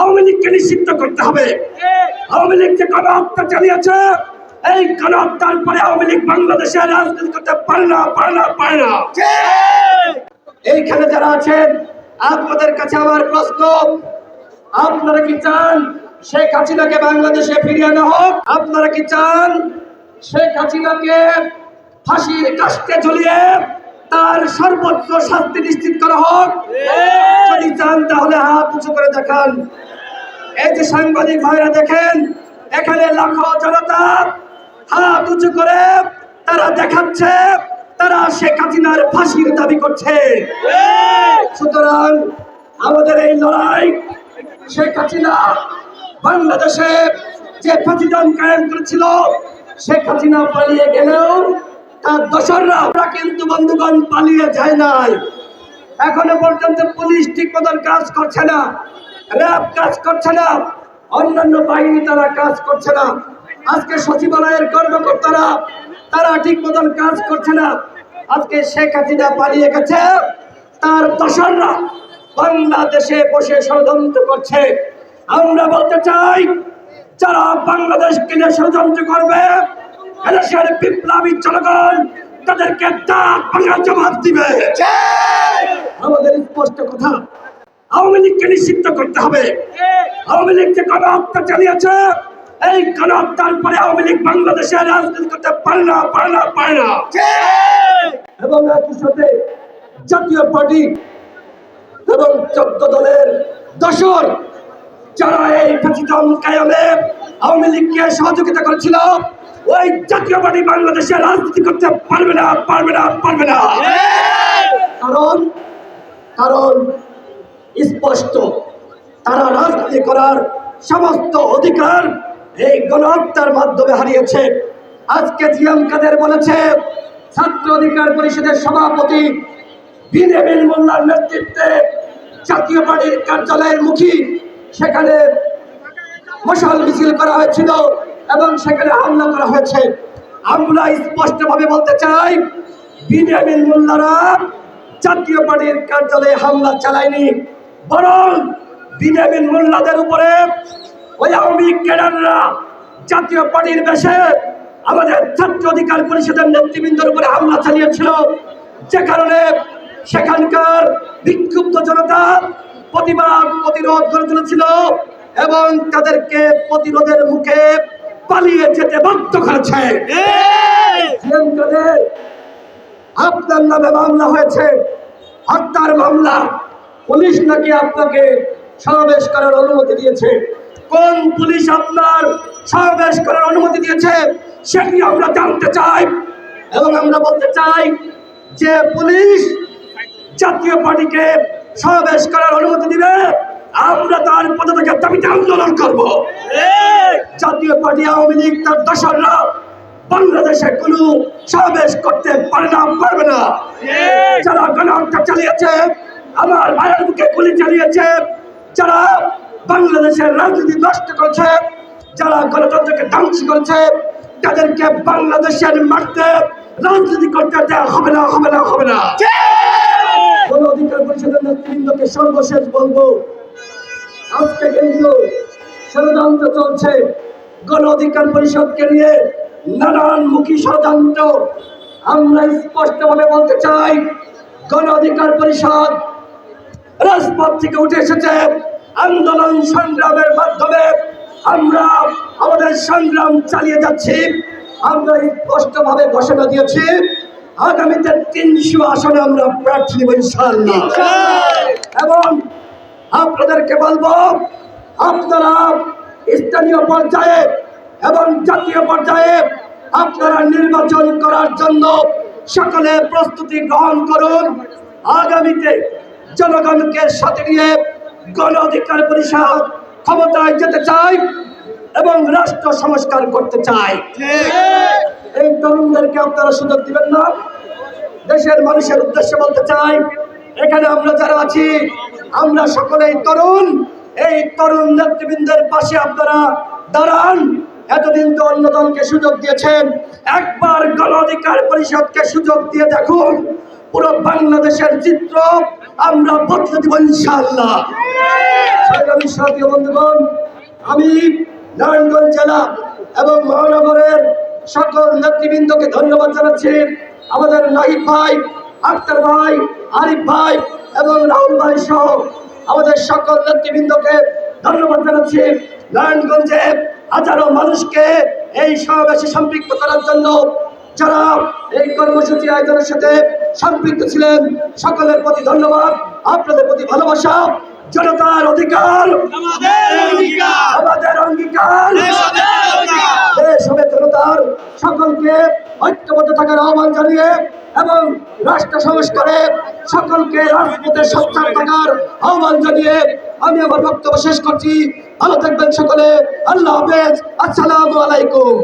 আওয়ামী লীগকে নিষিদ্ধ করতে হবে। আওয়ামী লীগ যে গণহত্যা চালিয়েছে। এই গণহত্যার পরে আওয়ামী লীগ বাংলাদেশে রাজনীতি করতে পারে না পারে না পারে না। এইখানে যারা আছেন, আপনাদের কাছে আমার প্রশ্ন। আপনারা কি চান শেখ হাসিনাকে বাংলাদেশে ফিরিয়ে আনা হোক? আপনারা কি চান শেখ হাসিনাকে ফাঁসির কাস্টে ঝুলিয়ে তার সর্বোচ্চ শাস্তি নিশ্চিত করা হোক? যদি চান তাহলে হাত উঁচু করে দেখান। এই যে সাংবাদিক ভাইরা দেখেন, এখানে লাখো জনতা হাত উঁচু করে তারা দেখাচ্ছে, তারা শেখ হাসিনার ফাঁসির দাবি করছে। সুতরাং আমাদের এই লড়াই শেখ হাসিনা বাংলাদেশে যে প্রতিদান কায়েম করেছিল, শেখ হাসিনা পালিয়ে গেলেও তার দোসররা ওরা কিন্তু বন্ধুগণ পালিয়ে যায় নাই। এখনও পর্যন্ত পুলিশ ঠিক মতন কাজ করছে না। র্যাব কাজ করছে না অন্যান্য বাহিনী তারা কাজ করছে না। আজকে সচিবালয়ের কর্মকর্তারা তারা ঠিক মতন কাজ করছে না। আজকে শেখ হাসিনা পালিয়ে গেছে তার দশররা বাংলাদেশে বসে ষড়যন্ত্র করছে। আমরা বলতে চাই যারা বাংলাদেশকে নিয়ে ষড়যন্ত্র করবে এদেশের বিপ্লবী জনগণ তাদেরকে দাঁত ভাঙা জবাব দিবে। আমাদের স্পষ্ট কথা লীগকে নিষিদ্ধ করতে হবে। আওয়ামী লীগ যে গণহত্যা চালিয়েছে, এই গণহত্যার পরে আওয়ামী লীগ বাংলাদেশে রাজনীতি করতে পারে না পারে না পারে না। এবং একই সাথে জাতীয় পার্টি এবং চোদ্দ দলের দশর যারা এই ফাঁসিদম কায়ামে আওয়ামী লীগকে সহযোগিতা করেছিল, ওই জাতীয় পার্টি বাংলাদেশে রাজনীতি করতে পারবে না পারবে না পারবে না। কারণ কারণ স্পষ্ট। তারা রাজনীতি করার সমস্ত অধিকার এই গণহত্যার মাধ্যমে হারিয়েছে। আজকে জিয়াম কাদের বলেছে, ছাত্র অধিকার পরিষদের সভাপতি বিনেবিন মোল্লার নেতৃত্বে জাতীয় পার্টির কার্যালয়ের মুখী, সেখানে মশাল মিছিল করা হয়েছিল এবং সেখানে হামলা করা হয়েছে। আমরা স্পষ্টভাবে বলতে চাই বিনিয়ামিন মোল্লারা জাতীয় পার্টির কার্যালয়ে হামলা চালায়নি। বরং বিনিয়ামিন মোল্লাদের উপরে ওই আওয়ামী লীগ ক্যাডাররা জাতীয় পার্টির বেশে আমাদের ছাত্র অধিকার পরিষদের নেতৃবৃন্দের উপরে হামলা চালিয়েছিল। যে কারণে সেখানকার বিক্ষুব্ধ জনতা প্রতিবাদ, প্রতিরোধ করে তুলেছিল এবং তাদেরকে প্রতিরোধের মুখে পালিয়ে যেতে বাধ্য করেছে। আপনার নামে মামলা হয়েছে, হত্যার মামলা। পুলিশ নাকি আপনাকে সমাবেশ করার অনুমতি দিয়েছে? কোন পুলিশ আপনার সমাবেশ করার অনুমতি দিয়েছে সেটি আমরা জানতে চাই। এবং আমরা বলতে চাই যে পুলিশ জাতীয় পার্টিকে সমাবেশ করার অনুমতি দিবে আমরা তার পদত্যাগের দাবিতে আন্দোলন করব। জাতীয় পার্টি আওয়ামী লীগ তার দশররা বাংলাদেশে কোনো সমাবেশ করতে পারে না পারবে না। যারা গণহত্যা চালিয়েছে আমার ভাইয়ের মুখে গুলি চালিয়েছে, যারা বাংলাদেশের রাজনীতি নষ্ট করছে, যারা গণতন্ত্রকে ধ্বংস করছে, তাদেরকে বাংলাদেশের মাঠে রাজনীতি করতে দেওয়া হবে না হবে না হবে না। গণ অধিকার পরিষদের নেতৃবৃন্দকে সর্বশেষ বলব, আজকে কিন্তু ষড়যন্ত্র চলছে। গণ অধিকার পরিষদকে নিয়ে নানান মুখী ষড়যন্ত্র। আমরা স্পষ্টভাবে বলতে চাই, গণ অধিকার পরিষদ রাজপথ থেকে উঠে এসেছে আন্দোলন সংগ্রামের মাধ্যমে। আমরা আমাদের সংগ্রাম চালিয়ে যাচ্ছি। আমরা স্পষ্টভাবে ঘোষণা দিয়েছি আগামীতে তিনশো আসনে আমরা প্রার্থী দেব ইনশাআল্লাহ। এবং আপনাদেরকে বলব আপনারা স্থানীয় পর্যায়ে এবং জাতীয় পর্যায়ে আপনারা নির্বাচন করার জন্য সকলে প্রস্তুতি গ্রহণ করুন। আগামীতে জনগণকে সাথে নিয়ে গণ অধিকার পরিষদ ক্ষমতায় যেতে চাই এবং রাষ্ট্র সংস্কার করতে চাই। এই তরুণদেরকে আপনারা সুযোগ দিবেন না। দেশের মানুষের উদ্দেশ্যে বলতে চাই, এখানে আমরা যারা আছি, আমরা সকলেই তরুণ। এই তরুণ নেতৃবৃন্দের পাশে আপনারা দাঁড়ান। এতদিন তো অন্য দলকে সুযোগ দিয়েছেন। একবার গণ অধিকার পরিষদকে সুযোগ দিয়ে দেখুন। পুরো বাংলাদেশের চিত্র আমরা বদলে দিব ইনশাআল্লাহ। আমি নারায়ণগঞ্জ জেলা এবং মহানগরের সকল নেতৃবৃন্দকে ধন্যবাদ জানাচ্ছি। আমাদের নাহিদ ভাই, আক্তার ভাই, আরিফ ভাই এবং রাহুল ভাই সহ আমাদের সকল নেতৃবৃন্দকে ধন্যবাদ জানাচ্ছি। নারায়ণগঞ্জে হাজারো মানুষকে এই সমাবেশে সম্পৃক্ত করার জন্য যারা এই কর্মসূচি আয়োজনের সাথে সম্পৃক্ত ছিলেন সকলের প্রতি ধন্যবাদ আপনাদের প্রতি ভালোবাসা জনতার অধিকার আমাদের অধিকার আমাদের অঙ্গীকার দেশের দেশ হবে জনতার সকলকে ঐক্যবদ্ধ থাকার আহ্বান জানিয়ে এবং রাষ্ট্র সংস্কারে সকলকে রাজপথে সচ্চার থাকার আহ্বান জানিয়ে আমি আমার বক্তব্য শেষ করছি। ভালো থাকবেন সকলে। আল্লাহ হাফেজ। আসসালামু আলাইকুম।